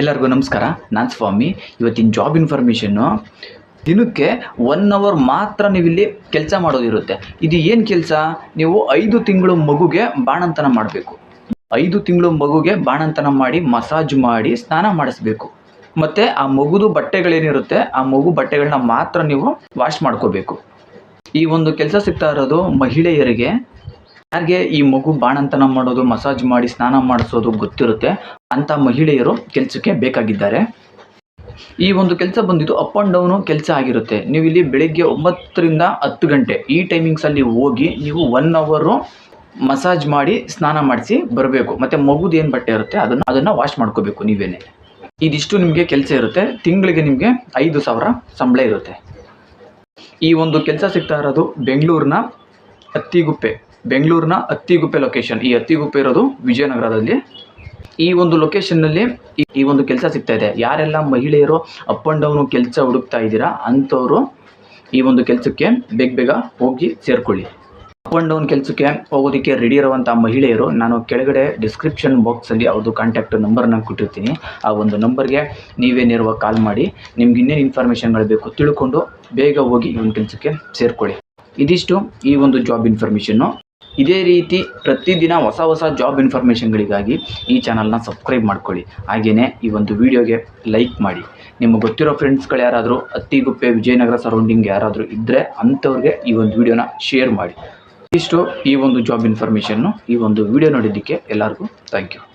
ಎಲ್ಲರಿಗೂ ನಮಸ್ಕಾರ. ನಾನು ಸ್ವಾಮಿ. ಇವತ್ತಿನ ಜಾಬ್ ಇನ್ಫಾರ್ಮೇಷನ್ನು ದಿನಕ್ಕೆ ಒನ್ ಅವರ್ ಮಾತ್ರ ನೀವು ಇಲ್ಲಿ ಕೆಲಸ ಮಾಡೋದಿರುತ್ತೆ. ಇದು ಏನು ಕೆಲಸ? ನೀವು ಐದು ತಿಂಗಳು ಮಗುಗೆ ಬಾಣಂತನ ಮಾಡಬೇಕು. ಐದು ತಿಂಗಳು ಮಗುಗೆ ಬಾಣಂತನ ಮಾಡಿ ಮಸಾಜ್ ಮಾಡಿ ಸ್ನಾನ ಮಾಡಿಸ್ಬೇಕು. ಮತ್ತು ಆ ಮಗುದು ಬಟ್ಟೆಗಳೇನಿರುತ್ತೆ, ಆ ಮಗು ಬಟ್ಟೆಗಳನ್ನ ಮಾತ್ರ ನೀವು ವಾಶ್ ಮಾಡ್ಕೋಬೇಕು. ಈ ಒಂದು ಕೆಲಸ ಸಿಗ್ತಾ ಇರೋದು ಮಹಿಳೆಯರಿಗೆ. ಯಾರಿಗೆ ಈ ಮಗು ಬಾಣಂತನ ಮಾಡೋದು, ಮಸಾಜ್ ಮಾಡಿ ಸ್ನಾನ ಮಾಡಿಸೋದು ಗೊತ್ತಿರುತ್ತೆ, ಅಂಥ ಮಹಿಳೆಯರು ಕೆಲಸಕ್ಕೆ ಬೇಕಾಗಿದ್ದಾರೆ. ಈ ಒಂದು ಕೆಲಸ ಬಂದಿದ್ದು ಅಪ್ ಆ್ಯಂಡ್ ಡೌನು ಕೆಲಸ ಆಗಿರುತ್ತೆ. ನೀವು ಇಲ್ಲಿ ಬೆಳಿಗ್ಗೆ ಒಂಬತ್ತರಿಂದ ಹತ್ತು ಗಂಟೆ ಈ ಟೈಮಿಂಗ್ಸಲ್ಲಿ ಹೋಗಿ ನೀವು ಒನ್ ಅವರು ಮಸಾಜ್ ಮಾಡಿ ಸ್ನಾನ ಮಾಡಿಸಿ ಬರಬೇಕು. ಮತ್ತು ಮಗುದು ಏನು ಬಟ್ಟೆ ಇರುತ್ತೆ ಅದನ್ನು ಅದನ್ನು ವಾಶ್ ಮಾಡ್ಕೋಬೇಕು ನೀವೇನೆ. ಇದಿಷ್ಟು ನಿಮಗೆ ಕೆಲಸ ಇರುತ್ತೆ. ತಿಂಗಳಿಗೆ ನಿಮಗೆ ಐದು ಸಾವಿರ ಸಂಬಳ ಇರುತ್ತೆ. ಈ ಒಂದು ಕೆಲಸ ಸಿಗ್ತಾ ಇರೋದು ಬೆಂಗಳೂರಿನ ಅತ್ತಿಗುಪ್ಪೆ ಬೆಂಗಳೂರಿನ ಅತ್ತಿಗುಪ್ಪೆ ಲೊಕೇಶನ್ ಈ ಅತ್ತಿಗುಪ್ಪೆ ಇರೋದು ವಿಜಯನಗರದಲ್ಲಿ. ಈ ಒಂದು ಲೊಕೇಶನ್ನಲ್ಲಿ ಈ- ಒಂದು ಕೆಲಸ ಸಿಗ್ತಾ ಇದೆ. ಯಾರೆಲ್ಲ ಮಹಿಳೆಯರು ಅಪ್ ಆ್ಯಂಡ್ ಡೌನು ಕೆಲಸ ಹುಡುಕ್ತಾ ಇದ್ದೀರಾ, ಅಂಥವರು ಈ ಒಂದು ಕೆಲಸಕ್ಕೆ ಬೇಗ ಬೇಗ ಹೋಗಿ ಸೇರಿಕೊಳ್ಳಿ. ಅಪ್ ಆ್ಯಂಡ್ ಡೌನ್ ಕೆಲಸಕ್ಕೆ ಹೋಗೋದಕ್ಕೆ ರೆಡಿ ಇರುವಂಥ ಮಹಿಳೆಯರು, ನಾನು ಕೆಳಗಡೆ ಡಿಸ್ಕ್ರಿಪ್ಷನ್ ಬಾಕ್ಸಲ್ಲಿ ಅವ್ರದ್ದು ಕಾಂಟ್ಯಾಕ್ಟ್ ನಂಬರ್ನ ಕೊಟ್ಟಿರ್ತೀನಿ. ಆ ಒಂದು ನಂಬರ್ಗೆ ನೀವೇ ನೇರವಾಗಿ ಕಾಲ್ ಮಾಡಿ, ನಿಮ್ಗೆ ಇನ್ನೇನು ಇನ್ಫಾರ್ಮೇಷನ್ಗಳು ಬೇಕು ತಿಳ್ಕೊಂಡು ಬೇಗ ಹೋಗಿ ಈ ಒಂದು ಕೆಲಸಕ್ಕೆ ಸೇರಿಕೊಳ್ಳಿ. ಇದಿಷ್ಟು ಈ ಒಂದು ಜಾಬ್ ಇನ್ಫಾರ್ಮೇಷನ್ನು ಇದೇ ರೀತಿ ಪ್ರತಿದಿನ ಹೊಸ ಹೊಸ ಜಾಬ್ ಇನ್ಫಾರ್ಮೇಷನ್ಗಳಿಗಾಗಿ ಈ ಚಾನಲ್ನ ಸಬ್ಸ್ಕ್ರೈಬ್ ಮಾಡ್ಕೊಳ್ಳಿ. ಹಾಗೆಯೇ ಈ ಒಂದು ವಿಡಿಯೋಗೆ ಲೈಕ್ ಮಾಡಿ. ನಿಮಗೆ ಗೊತ್ತಿರೋ ಫ್ರೆಂಡ್ಸ್ಗಳು ಯಾರಾದರೂ ಅತ್ತಿಗುಪ್ಪೆ ವಿಜಯನಗರ ಸರೌಂಡಿಂಗ್ ಯಾರಾದರೂ ಇದ್ದರೆ ಅಂಥವ್ರಿಗೆ ಈ ಒಂದು ವಿಡಿಯೋನ ಶೇರ್ ಮಾಡಿ. ಇಷ್ಟು ಈ ಒಂದು ಜಾಬ್ ಇನ್ಫಾರ್ಮೇಷನ್ನು ಈ ಒಂದು ವಿಡಿಯೋ ನೋಡಿದ್ದಕ್ಕೆ ಎಲ್ಲರಿಗೂ ಥ್ಯಾಂಕ್ ಯು